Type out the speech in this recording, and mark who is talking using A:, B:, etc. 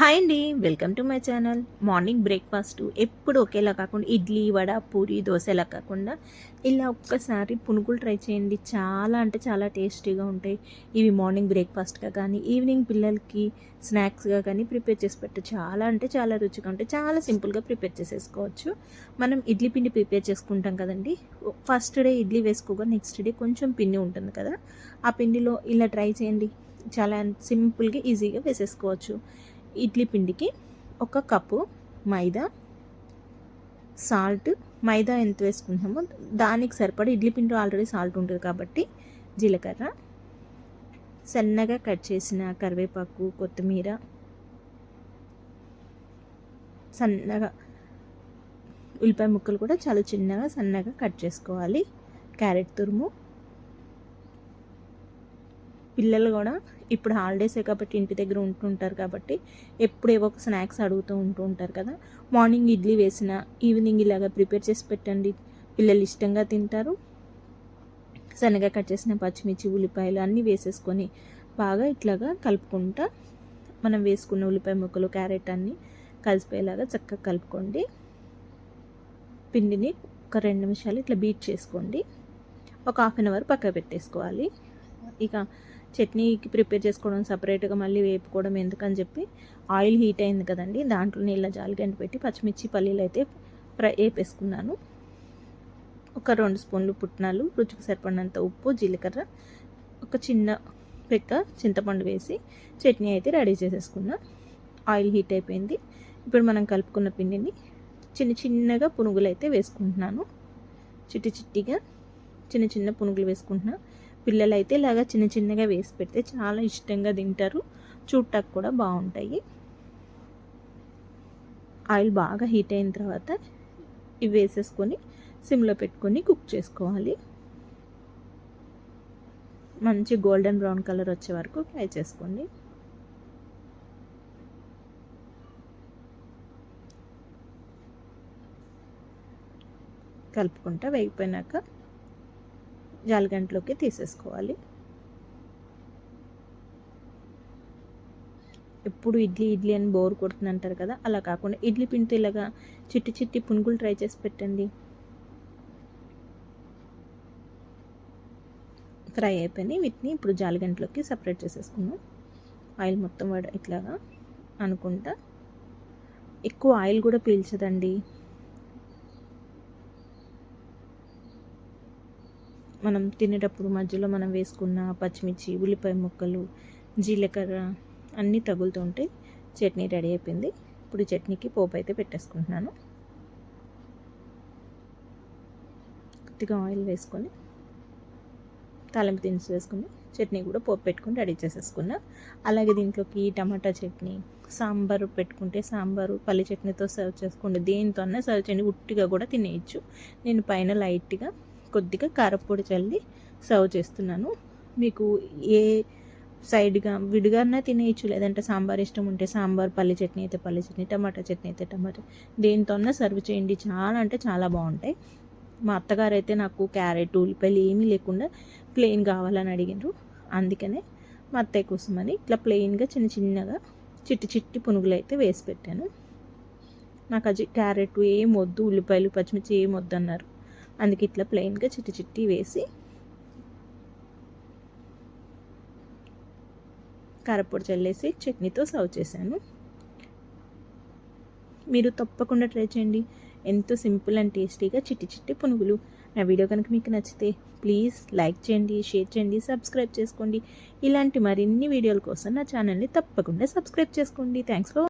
A: Hi అండి welcome to my channel. Morning breakfast ఎప్పుడు ఒకేలా కాకుండా ఇడ్లీ వడ పూరి దోశ ఇలా కాకుండా ఇలా ఒక్కసారి పునుగులు ట్రై చేయండి. చాలా అంటే చాలా టేస్టీగా ఉంటాయి. ఇవి మార్నింగ్ బ్రేక్ఫాస్ట్గా కానీ ఈవినింగ్ పిల్లలకి స్నాక్స్గా కానీ ప్రిపేర్ చేసి పెట్టు. చాలా అంటే చాలా రుచిగా ఉంటాయి. చాలా సింపుల్గా ప్రిపేర్ చేసేసుకోవచ్చు. మనం ఇడ్లీ పిండి ప్రిపేర్ చేసుకుంటాం కదండి. ఫస్ట్ డే ఇడ్లీ వేసుకోగా నెక్స్ట్ డే కొంచెం పిండి ఉంటుంది కదా. ఆ పిండిలో ఇలా ట్రై చేయండి. చాలా సింపుల్గా ఈజీగా వేసేసుకోవచ్చు. ఇడ్లీ పిండికి ఒక కప్పు మైదా సాల్ట్. మైదా ఎంత వేసుకుంటున్నామో దానికి సరిపడా ఇడ్లీ పిండి ఆల్రెడీ సాల్ట్ ఉంటుంది కాబట్టి జీలకర్ర. సన్నగా కట్ చేసిన కరివేపాకు కొత్తిమీర. సన్నగా ఉల్లిపాయ ముక్కలు కూడా చాలా చిన్నగా సన్నగా కట్ చేసుకోవాలి. క్యారెట్ తురుము. పిల్లలు కూడా ఇప్పుడు హాలిడేసే కాబట్టి ఇంటి దగ్గర ఉంటుంటారు కాబట్టి ఎప్పుడు ఏవో ఒక స్నాక్స్ అడుగుతూ ఉంటూ ఉంటారు కదా. మార్నింగ్ ఇడ్లీ వేసిన ఈవినింగ్ ఇలాగా ప్రిపేర్ చేసి పెట్టండి. పిల్లలు ఇష్టంగా తింటారు. సన్నగా కట్ చేసిన పచ్చిమిర్చి ఉల్లిపాయలు అన్నీ వేసేసుకొని బాగా ఇట్లాగా కలుపుకుంటా మనం వేసుకున్న ఉల్లిపాయ ముక్కలు క్యారెట్ అన్నీ కలిసిపోయేలాగా చక్కగా కలుపుకోండి. పిండిని ఒక రెండు నిమిషాలు ఇట్లా బీట్ చేసుకోండి. ఒక హాఫ్ అన్ అవర్ పక్క పెట్టేసుకోవాలి. ఇక చట్నీకి ప్రిపేర్ చేసుకోవడం సపరేట్గా మళ్ళీ వేపుకోవడం ఎందుకని చెప్పి ఆయిల్ హీట్ అయింది కదండి దాంట్లో నీళ్ళ జాలిగంట పెట్టి పచ్చిమిర్చి పల్లీలు అయితే ఫ్రై వేపేసుకున్నాను. ఒక రెండు స్పూన్లు పుట్నాలు రుచికి సరిపడినంత ఉప్పు జీలకర్ర ఒక చిన్న పెక్క చింతపండు వేసి చట్నీ అయితే రెడీ చేసేసుకున్నా. ఆయిల్ హీట్ అయిపోయింది. ఇప్పుడు మనం కలుపుకున్న పిండిని చిన్న చిన్నగా పునుగులు అయితే వేసుకుంటున్నాను. చిట్టి చిట్టిగా చిన్న చిన్న పునుగులు వేసుకుంటున్నాను పిల్లలైతే ఇలాగా చిన్న చిన్నగా వేసి పెడితే చాలా ఇష్టంగా తింటారు. చూడటానికి కూడా బాగుంటాయి. ఆయిల్ బాగా హీట్ అయిన తర్వాత ఇవి వేసేసుకొని సిమ్లో పెట్టుకొని కుక్ చేసుకోవాలి. మంచి గోల్డెన్ బ్రౌన్ కలర్ వచ్చే వరకు ఫ్రై చేసుకోండి. కలుపుకుంటా వేగిపోయినాక జాలిగంటలోకి తీసేసుకోవాలి. ఎప్పుడు ఇడ్లీ ఇడ్లీ అని బోర్ కొడుతుంది అంటారు కదా అలా కాకుండా ఇడ్లీ పిండితో ఇలాగా చిట్టి చిట్టి పునుగులు ట్రై చేసి పెట్టండి. ఫ్రై అయిపోయినాయి వీటిని ఇప్పుడు జాలిగంటలోకి సపరేట్ చేసేసుకున్నాం ఆయిల్ మొత్తం ఇట్లాగా అనుకుంటా. ఎక్కువ ఆయిల్ కూడా పీల్చదండి. మనం తినేటప్పుడు మధ్యలో మనం వేసుకున్న పచ్చిమిర్చి ఉల్లిపాయ ముక్కలు జీలకర్ర అన్నీ తగులుతుంటే చట్నీ రెడీ అయిపోయింది. ఇప్పుడు చట్నీకి పోపు అయితే పెట్టేసుకుంటున్నాను. కొద్దిగా ఆయిల్ వేసుకొని తాలింపు దినుసు వేసుకుని చట్నీ కూడా పోపు పెట్టుకుని రెడీ చేసేసుకున్నా. అలాగే దీంట్లోకి టమాటా చట్నీ సాంబారు పెట్టుకుంటే సాంబారు పల్లి చట్నీతో సర్వ్ చేసుకోండి. దేనితో అన్నా సర్వ్ చేయండి. ఉట్టిగా కూడా తినేయచ్చు. నేను పైన లైట్గా కొద్దిగా కారపొడి చల్లి సర్వ్ చేస్తున్నాను. మీకు ఏ సైడ్గా విడిగానే తినేయచ్చు లేదంటే సాంబార్ ఇష్టం ఉంటే సాంబార్ పల్లి చట్నీ అయితే పల్లి చట్నీ టమాటా చట్నీ అయితే టమాటా. దేనితోనే సర్వ్ చేయండి. చాలా అంటే చాలా బాగుంటాయి. మా అత్తగారు అయితే నాకు క్యారెట్ ఉల్లిపాయలు ఏమీ లేకుండా ప్లెయిన్ కావాలని అడిగినారు అందుకనే మా అత్తయ్య కోసమని ఇట్లా ప్లెయిన్గా చిన్న చిన్నగా చిట్టి చిట్టి పునుగులు అయితే వేసి పెట్టాను. నాకు అది క్యారెట్ ఏం వద్దు ఉల్లిపాయలు పచ్చిమిర్చి ఏం వద్దు అన్నారు అందుకే ఇట్లా ప్లెయిన్గా చిట్టి చిట్టి వేసి కారపొడి చల్లేసి చట్నీతో సర్వ్ చేశాను. మీరు తప్పకుండా ట్రై చేయండి. ఎంతో సింపుల్ అండ్ టేస్టీగా చిట్టి చిట్టి పునుగులు. నా వీడియో కనుక మీకు నచ్చితే ప్లీజ్ లైక్ చేయండి షేర్ చేయండి సబ్స్క్రైబ్ చేసుకోండి. ఇలాంటి మరిన్ని వీడియోల కోసం నా ఛానల్ని తప్పకుండా సబ్స్క్రైబ్ చేసుకోండి. Thanks for